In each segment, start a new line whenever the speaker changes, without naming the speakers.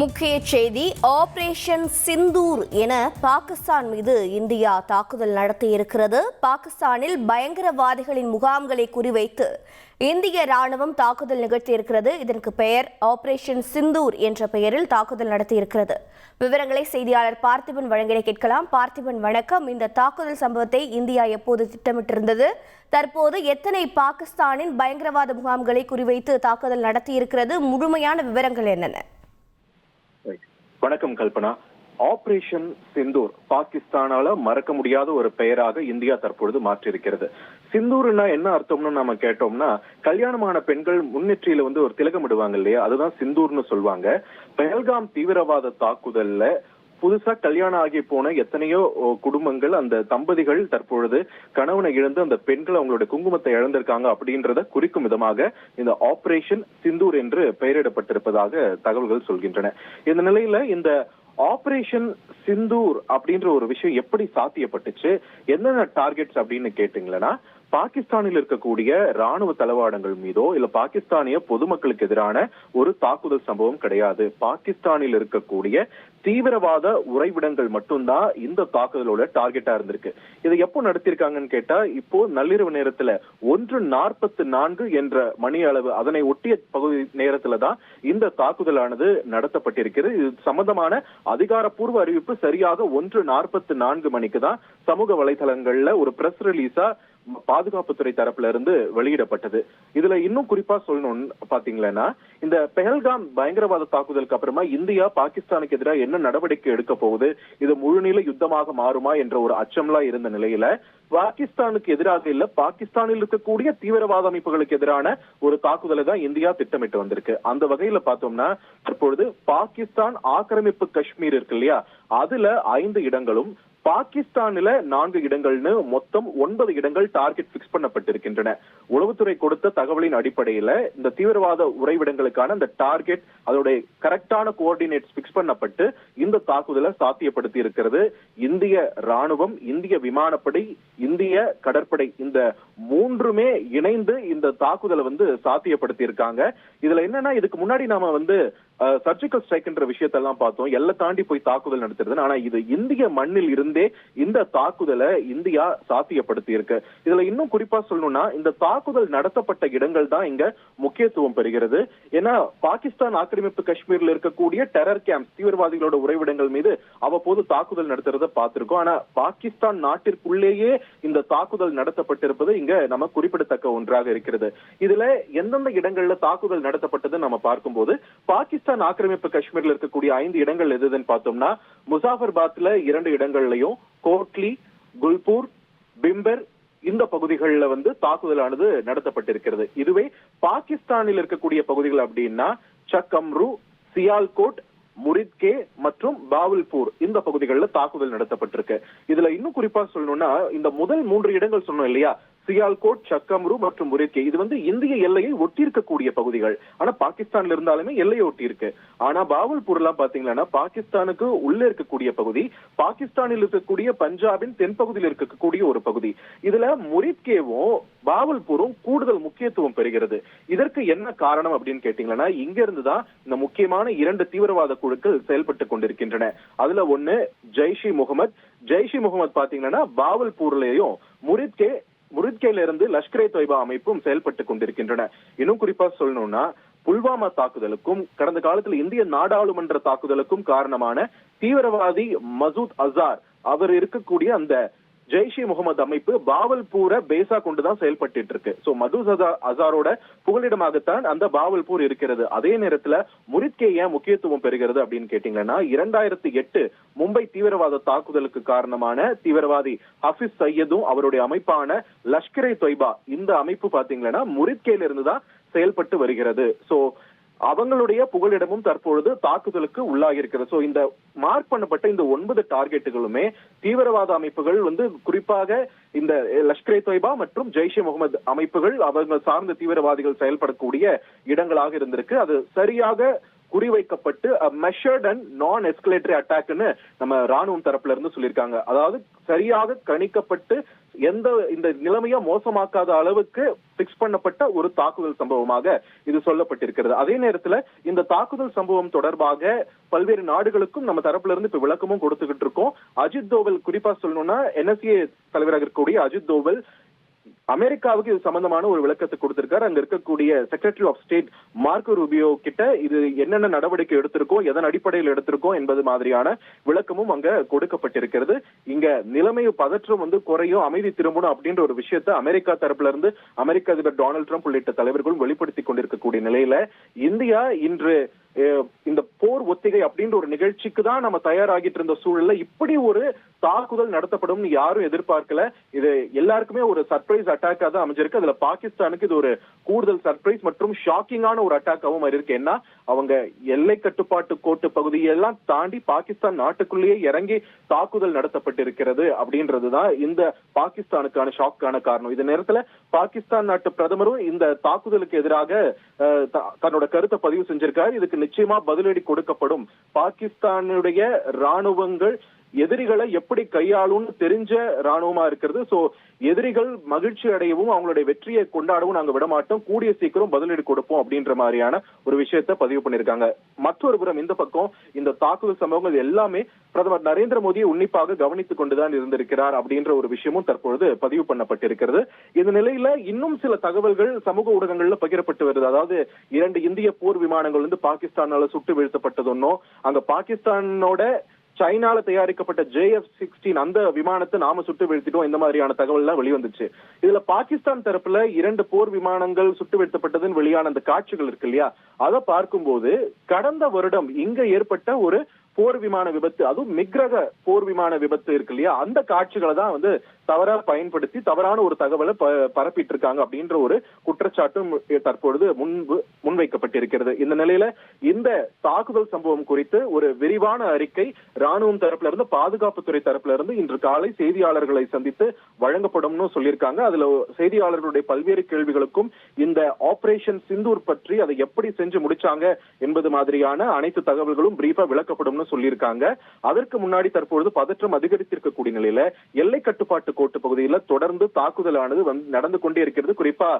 முக்கிய செய்தி ஆபரேஷன் சிந்தூர் என பாகிஸ்தான் மீது இந்தியா தாக்குதல் நடத்தியிருக்கிறது பாகிஸ்தானில் பயங்கரவாதிகளின் முகாம்களை குறிவைத்து இந்திய ராணுவம் தாக்குதல் நிகழ்த்தியிருக்கிறது இதற்கு பெயர் ஆபரேஷன் சிந்தூர் என்ற பெயரில் தாக்குதல் நடத்தியிருக்கிறது விவரங்களை செய்தியாளர் பார்த்திபன் வழங்கினை கேட்கலாம் பார்த்திபன் வணக்கம் இந்த தாக்குதல் சம்பவத்தை இந்தியா எப்போது திட்டமிட்டிருந்தது தற்போது எத்தனை பாகிஸ்தானின் பயங்கரவாத முகாம்களை குறிவைத்து தாக்குதல் நடத்தியிருக்கிறது முழுமையான விவரங்கள் என்னென்ன
வணக்கம் கல்பனா ஆபரேஷன் சிந்தூர் பாகிஸ்தானால மறக்க முடியாத ஒரு பெயராக இந்தியா தற்பொழுது மாற்றியிருக்கிறது சிந்தூர்னா என்ன அர்த்தம்னு நம்ம கேட்டோம்னா கல்யாணமான பெண்கள் முன்னெற்றியில வந்து ஒரு திலகம் இடுவாங்க இல்லையா அதுதான் சிந்தூர்னு சொல்லுவாங்க பெஹல்காம் தீவிரவாத தாக்குதல்ல புதுசா கல்யாணம் ஆகி போன எத்தனையோ குடும்பங்கள் அந்த தம்பதிகள் தற்பொழுது கணவனை இழந்து அந்த பெண்கள் அவங்களுடைய குங்குமத்தை இழந்திருக்காங்க அப்படின்றத குறிக்கும் விதமாக இந்த ஆபரேஷன் சிந்தூர் என்று பெயரிடப்பட்டிருப்பதாக தகவல்கள் சொல்கின்றன இந்த நிலையில இந்த ஆபரேஷன் சிந்தூர் அப்படின்ற ஒரு விஷயம் எப்படி சாத்தியப்பட்டுச்சு என்னென்ன டார்கெட்ஸ் அப்படின்னு கேட்டீங்களன்னா பாகிஸ்தானில் இருக்கக்கூடிய ராணுவ தளவாடங்கள் மீதோ இல்ல பாகிஸ்தானிய பொதுமக்களுக்கு எதிரான ஒரு தாக்குதல் சம்பவம் கிடையாது பாகிஸ்தானில் இருக்கக்கூடிய தீவிரவாத உறைவிடங்கள் மட்டும்தான் இந்த தாக்குதலோட டார்கெட்டா இருந்திருக்கு இதை எப்போ நடத்திருக்காங்கன்னு கேட்டா இப்போ நள்ளிரவு நேரத்துல ஒன்று நாற்பத்தி நான்கு என்ற மணி அளவு அதனை ஒட்டிய பகுதி நேரத்துல தான் இந்த தாக்குதலானது நடத்தப்பட்டிருக்கிறது இது சம்பந்தமான அதிகாரப்பூர்வ அறிவிப்பு சரியாக ஒன்று நாற்பத்தி நான்கு மணிக்கு தான் சமூக வலைதளங்கள்ல ஒரு பிரஸ் ரிலீஸா பாதுகாப்புத்துறை தரப்புல இருந்து வெளியிடப்பட்டது இதுல இன்னும் குறிப்பா சொல்லணும்னு பாத்தீங்களா இந்த பெஹல்காம் பயங்கரவாத தாக்குதலுக்கு அப்புறமா இந்தியா பாகிஸ்தானுக்கு எதிராக என்ன நடவடிக்கை எடுக்க போகுது இது முழுநிலை யுத்தமாக மாறுமா என்ற ஒரு அச்சம்லாம் இருந்த நிலையில பாகிஸ்தானுக்கு எதிராக இல்ல பாகிஸ்தானில் இருக்கக்கூடிய தீவிரவாத அமைப்புகளுக்கு எதிரான ஒரு தாக்குதலை தான் இந்தியா திட்டமிட்டு வந்திருக்கு அந்த வகையில பார்த்தோம்னா தற்பொழுது பாகிஸ்தான் ஆக்கிரமிப்பு காஷ்மீர் இருக்கு இல்லையா அதுல ஐந்து இடங்களும் பாகிஸ்தானில் நான்கு இடங்கள்னு மொத்தம் ஒன்பது இடங்கள் டார்கெட் பிக்ஸ் பண்ணப்பட்டிருக்கின்றன உளவுத்துறை கொடுத்த தகவலின் அடிப்படையில இந்த தீவிரவாத உறைவிடங்களுக்கான அந்த டார்கெட் அதோட கரெக்டான கோஆர்டினேட் பிக்ஸ் பண்ணப்பட்டு இந்த தாக்குதலை சாத்தியப்படுத்தி இருக்கிறது இந்திய ராணுவம் இந்திய விமானப்படை இந்திய கடற்படை இந்த மூன்றுமே இணைந்து இந்த தாக்குதலை வந்து சாத்தியப்படுத்தி இருக்காங்க இதுல என்னன்னா இதுக்கு முன்னாடி நாம வந்து சர்ஜிக்கல் என்ற விஷயத்தெல்லாம் பார்த்தோம் எல்லாம் தாண்டி போய் தாக்குதல் நடத்துறதுன்னு ஆனா இது இந்திய மண்ணில் இருந்தே இந்த தாக்குதலை இந்தியா சாத்தியப்படுத்தி இருக்கு இதுல இன்னும் குறிப்பா சொல்லணும்னா இந்த தாக்குதல் நடத்தப்பட்ட இடங்கள் தான் இங்க முக்கியத்துவம் பெறுகிறது ஏன்னா பாகிஸ்தான் ஆக்கிரமிப்பு காஷ்மீர்ல இருக்கக்கூடிய டெரர் கேம்ப் தீவிரவாதிகளோட உறைவிடங்கள் மீது அவ்வப்போது தாக்குதல் நடத்துறத பார்த்திருக்கோம் ஆனா பாகிஸ்தான் நாட்டிற்குள்ளேயே இந்த தாக்குதல் நடத்தப்பட்டிருப்பது இங்க நம்ம குறிப்பிடத்தக்க ஒன்றாக இருக்கிறது இதுல எந்தெந்த இடங்கள்ல தாக்குதல் நடத்தப்பட்டது நம்ம பார்க்கும்போது பாகிஸ்தான் பாகிஸ்தான் ஆக்கிரமிப்பு காஷ்மீர்ல இருக்கக்கூடிய ஐந்து இடங்கள் எதுன்னு பார்த்தோம்னா முசாஃபர்பாத்ல இரண்டு இடங்கள்லையும் கோட்லி குல்பூர் பிம்பர் இந்த பகுதிகளில் வந்து தாக்குதலானது நடத்தப்பட்டிருக்கிறது இதுவே பாகிஸ்தானில் இருக்கக்கூடிய பகுதிகள் அப்படின்னா சக் அம்ரு சியால்கோட் முரித்கே மற்றும் பாவல்பூர் இந்த பகுதிகளில் தாக்குதல் நடத்தப்பட்டிருக்கு இதுல இன்னும் குறிப்பா சொல்லணும்னா இந்த முதல் மூன்று இடங்கள் சொன்னோம் இல்லையா சியால்கோட் சக்கம்ரு மற்றும் முரேக்கே இது வந்து இந்திய எல்லையை ஒட்டி இருக்கக்கூடிய பகுதிகள் ஆனா பாகிஸ்தான்ல இருந்தாலுமே எல்லையை ஒட்டி இருக்கு ஆனா பாவல்பூர் எல்லாம் பாத்தீங்கன்னா பாகிஸ்தானுக்கு உள்ள இருக்கக்கூடிய பகுதி பாகிஸ்தானில் இருக்கக்கூடிய பஞ்சாபின் தென்பகுதியில் இருக்கக்கூடிய ஒரு பகுதி இதுல முரித்கேவும் பாவல்பூரும் கூடுதல் முக்கியத்துவம் பெறுகிறது இதற்கு என்ன காரணம் அப்படின்னு கேட்டீங்கன்னா இங்க இருந்துதான் இந்த முக்கியமான இரண்டு தீவிரவாத குழுக்கள் செயல்பட்டு கொண்டிருக்கின்றன அதுல ஒண்ணு ஜெய்ஷி முகமது ஜெய்ஷி முகமது பாத்தீங்கன்னா பாவல்பூர்லயும் முரித்கே இருந்து லஷ்கரே தொய்பா அமைப்பும் செயல்பட்டு கொண்டிருக்கின்றன இன்னும் குறிப்பா சொல்லணும்னா புல்வாமா தாக்குதலுக்கும் கடந்த காலத்தில் இந்திய நாடாளுமன்ற தாக்குதலுக்கும் காரணமான தீவிரவாதி மசூத் அசார் அவர் இருக்கக்கூடிய அந்த ஜெய்ஷி முகமது அமைப்பு பாவல்பூரை பேஸா கொண்டுதான் செயல்பட்டு இருக்கு சோ மது அசாரோட புகலிடமாகத்தான் அந்த பாவல்பூர் இருக்கிறது அதே நேரத்துல முரித்கே ஏன் முக்கியத்துவம் பெறுகிறது அப்படின்னு கேட்டீங்கன்னா இரண்டாயிரத்தி எட்டு மும்பை தீவிரவாத தாக்குதலுக்கு காரணமான தீவிரவாதி ஹபீஸ் சையதும் அவருடைய அமைப்பான லஷ்கரே தொய்பா இந்த அமைப்பு பாத்தீங்கன்னா முரித்கேல இருந்துதான் தான் செயல்பட்டு வருகிறது சோ அவங்களுடைய புகலிடமும் தற்பொழுது தாக்குதலுக்கு உள்ளாகியிருக்கிறது ஸோ இந்த மார்க் பண்ணப்பட்ட இந்த ஒன்பது டார்கெட்டுகளுமே தீவிரவாத அமைப்புகள் வந்து குறிப்பாக இந்த லஷ்கரே தொய்பா மற்றும் ஜெய்ஷே முகமது அமைப்புகள் அவங்க சார்ந்த தீவிரவாதிகள் செயல்படக்கூடிய இடங்களாக இருந்திருக்கு அது சரியாக குறிவைக்கப்பட்டு மெஷர்ட் அண்ட் நான் எஸ்கலேட்டரி அட்டாக்னு நம்ம ராணுவம் தரப்புல இருந்து சொல்லியிருக்காங்க அதாவது சரியாக கணிக்கப்பட்டு எந்த இந்த நிலைமையை மோசமாக்காத அளவுக்கு பிக்ஸ் பண்ணப்பட்ட ஒரு தாக்குதல் சம்பவமாக இது சொல்லப்பட்டிருக்கிறது அதே நேரத்துல இந்த தாக்குதல் சம்பவம் தொடர்பாக பல்வேறு நாடுகளுக்கும் நம்ம தரப்புல இருந்து இப்ப விளக்கமும் கொடுத்துக்கிட்டு இருக்கோம் அஜித் தோவல் குறிப்பா சொல்லணும்னா என்எஸ்ஏ தலைவராக இருக்கக்கூடிய அஜித் தோவல் அமெரிக்காவுக்கு இது சம்பந்தமான ஒரு விளக்கத்தை கொடுத்திருக்காரு அங்க இருக்கக்கூடிய secretary of state Mark Rubio கிட்ட இது என்னென்ன நடவடிக்கை எடுத்திருக்கோம் எதன் அடிப்படையில் எடுத்திருக்கோம் என்பது மாதிரியான விளக்கமும் அங்க கொடுக்கப்பட்டிருக்கிறது இங்க நிலைமை பதற்றம் வந்து குறையும் அமைதி திரும்பணும் அப்படின்ற ஒரு விஷயத்தை அமெரிக்கா தரப்புல இருந்து அமெரிக்க அதிபர் டொனால்டு ட்ரம்ப் உள்ளிட்ட தலைவர்களும் வெளிப்படுத்தி கொண்டிருக்கக்கூடிய நிலையில இந்தியா இன்று இந்த போர் ஒத்திகை அப்படின்ற ஒரு நிகழ்ச்சிக்கு தான் நம்ம தயாராகிட்டு இருந்த சூழல்ல இப்படி ஒரு தாக்குதல் நடத்தப்படும் யாரும் எதிர்பார்க்கல இது எல்லாருக்குமே ஒரு சர்ப்ரைஸ் அட்டாக்கா தான் அமைஞ்சிருக்கு அதுல பாகிஸ்தானுக்கு இது ஒரு கூடுதல் சர்ப்ரைஸ் மற்றும் ஷாக்கிங்கான ஒரு அட்டாக்காவும் இருக்கு ஏன்னா அவங்க எல்லை கட்டுப்பாட்டு கோட்டு பகுதியெல்லாம் தாண்டி பாகிஸ்தான் நாட்டுக்குள்ளேயே இறங்கி தாக்குதல் நடத்தப்பட்டிருக்கிறது அப்படின்றதுதான் இந்த பாகிஸ்தானுக்கான ஷாக்கான காரணம் இந்த நேரத்துல பாகிஸ்தான் நாட்டு பிரதமரும் இந்த தாக்குதலுக்கு எதிராக தன்னோட கருத்தை பதிவு செஞ்சிருக்காரு இதுக்கு நிச்சயமா பதிலடி கொடுக்கப்படும் பாகிஸ்தானுடைய ராணுவங்கள் எதிரிகளை எப்படி கையாளும்னு தெரிஞ்ச ராணுவமா இருக்கிறது சோ எதிரிகள் மகிழ்ச்சி அடையவும் அவங்களுடைய வெற்றியை கொண்டாடவும் நாங்க விட மாட்டோம் கூடிய சீக்கிரம் பதிலடி கொடுப்போம் அப்படின்ற மாதிரியான ஒரு விஷயத்த பதிவு பண்ணிருக்காங்க மற்றொரு புறம் இந்த பக்கம் இந்த தாக்குதல் சம்பவங்கள் எல்லாமே பிரதமர் நரேந்திர மோடியை உன்னிப்பாக கவனித்துக் கொண்டுதான் இருந்திருக்கிறார் அப்படின்ற ஒரு விஷயமும் தற்பொழுது பதிவு பண்ணப்பட்டிருக்கிறது இந்த நிலையில இன்னும் சில தகவல்கள் சமூக ஊடகங்கள்ல பகிரப்பட்டு வருது அதாவது இரண்டு இந்திய போர் விமானங்கள் வந்து பாகிஸ்தானால சுட்டு வீழ்த்தப்பட்டது அங்க பாகிஸ்தானோட சைனால தயாரிக்கப்பட்ட ஜே எஃப் சிக்ஸ்டீன் அந்த விமானத்தை நாம சுட்டு வீழ்த்திட்டோம் இந்த மாதிரியான தகவல் எல்லாம் வெளிவந்துச்சு இதுல பாகிஸ்தான் தரப்புல இரண்டு போர் விமானங்கள் சுட்டு வீழ்த்தப்பட்டதுன்னு வெளியான அந்த காட்சிகள் இருக்கு இல்லையா அதை பார்க்கும்போது கடந்த வருடம் இங்க ஏற்பட்ட ஒரு போர் விமான விபத்து அதுவும் மிக்ரக போர் விமான விபத்து இருக்கு இல்லையா அந்த காட்சிகளை தான் வந்து தவறா பயன்படுத்தி தவறான ஒரு தகவலை பரப்பிட்டு இருக்காங்க அப்படின்ற ஒரு குற்றச்சாட்டும் தற்பொழுது முன்பு முன்வைக்கப்பட்டிருக்கிறது இந்த நிலையில இந்த தாக்குதல் சம்பவம் குறித்து ஒரு விரிவான அறிக்கை ராணுவம் தரப்புல இருந்து பாதுகாப்புத்துறை தரப்புல இருந்து இன்று காலை செய்தியாளர்களை சந்தித்து வழங்கப்படும் சொல்லியிருக்காங்க அதுல செய்தியாளர்களுடைய பல்வேறு கேள்விகளுக்கும் இந்த ஆபரேஷன் சிந்தூர் பற்றி அதை எப்படி செஞ்சு முடிச்சாங்க என்பது மாதிரியான அனைத்து தகவல்களும் பிரீஃபா விளக்கப்படும் சொல்லியிருக்காங்க அதற்கு முன்னாடி தற்பொழுது பதற்றம் அதிகரித்திருக்கக்கூடிய நிலையில எல்லை கட்டுப்பாட்டு கோட்டு பகுதியில் தொடர்ந்து தாக்குதலானது நடந்து கொண்டே இருக்கிறது குறிப்பா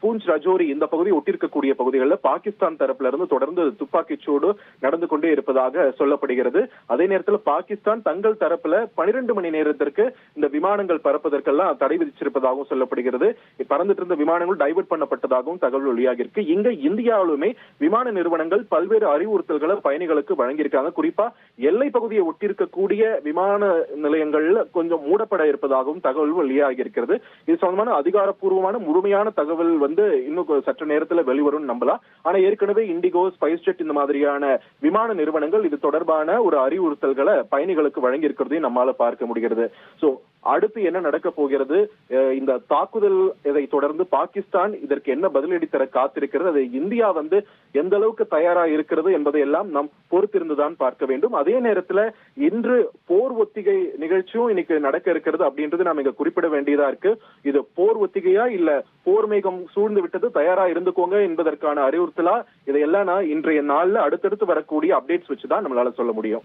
பூஞ்ச் ரஜோரி இந்த பகுதி ஒட்டிருக்கக்கூடிய பகுதிகளில் பாகிஸ்தான் தரப்புல இருந்து தொடர்ந்து துப்பாக்கிச்சூடு நடந்து கொண்டே இருப்பதாக சொல்லப்படுகிறது அதே நேரத்தில் பாகிஸ்தான் தங்கள் தரப்புல பனிரெண்டு மணி நேரத்திற்கு இந்த விமானங்கள் பறப்பதற்கெல்லாம் தடை விதிச்சிருப்பதாகவும் சொல்லப்படுகிறது பறந்துட்டு இருந்த விமானங்கள் டைவர்ட் பண்ணப்பட்டதாகவும் தகவல் வெளியாகி இருக்கு இங்க இந்தியாவிலுமே விமான நிறுவனங்கள் பல்வேறு அறிவுறுத்தல்களை பயணிகளுக்கு வழங்கியிருக்காங்க குறிப்பா எல்லை பகுதியை ஒட்டியிருக்கக்கூடிய விமான நிலையங்கள்ல கொஞ்சம் மூடப்பட இருப்பதாக இருப்பதாகவும் தகவல் வெளியாகி இருக்கிறது இது சம்பந்தமான அதிகாரப்பூர்வமான முழுமையான தகவல் வந்து இன்னும் சற்று நேரத்தில் வெளிவரும் நம்பலாம் ஆனா ஏற்கனவே இண்டிகோ ஸ்பைஸ் ஜெட் இந்த மாதிரியான விமான நிறுவனங்கள் இது தொடர்பான ஒரு அறிவுறுத்தல்களை பயணிகளுக்கு வழங்கி இருக்கிறதையும் நம்மால பார்க்க முடிகிறது சோ அடுத்து என்ன நடக்க போகிறது இந்த தாக்குதல் இதை தொடர்ந்து பாகிஸ்தான் இதற்கு என்ன பதிலடி தர காத்திருக்கிறது அது இந்தியா வந்து எந்த அளவுக்கு தயாரா இருக்கிறது என்பதை எல்லாம் நாம் பொறுத்திருந்துதான் பார்க்க வேண்டும் அதே நேரத்துல இன்று போர் ஒத்திகை நிகழ்ச்சியும் இன்னைக்கு நடக்க இருக்கிறது அப்படின்றது நாம் இங்க குறிப்பிட வேண்டியதா இருக்கு இது போர் ஒத்திகையா இல்ல போர் மேகம் சூழ்ந்து விட்டது தயாரா இருந்துக்கோங்க என்பதற்கான அறிவுறுத்தலா இதையெல்லாம் நான் இன்றைய நாள்ல அடுத்தடுத்து வரக்கூடிய அப்டேட்ஸ் வச்சு தான் நம்மளால சொல்ல முடியும்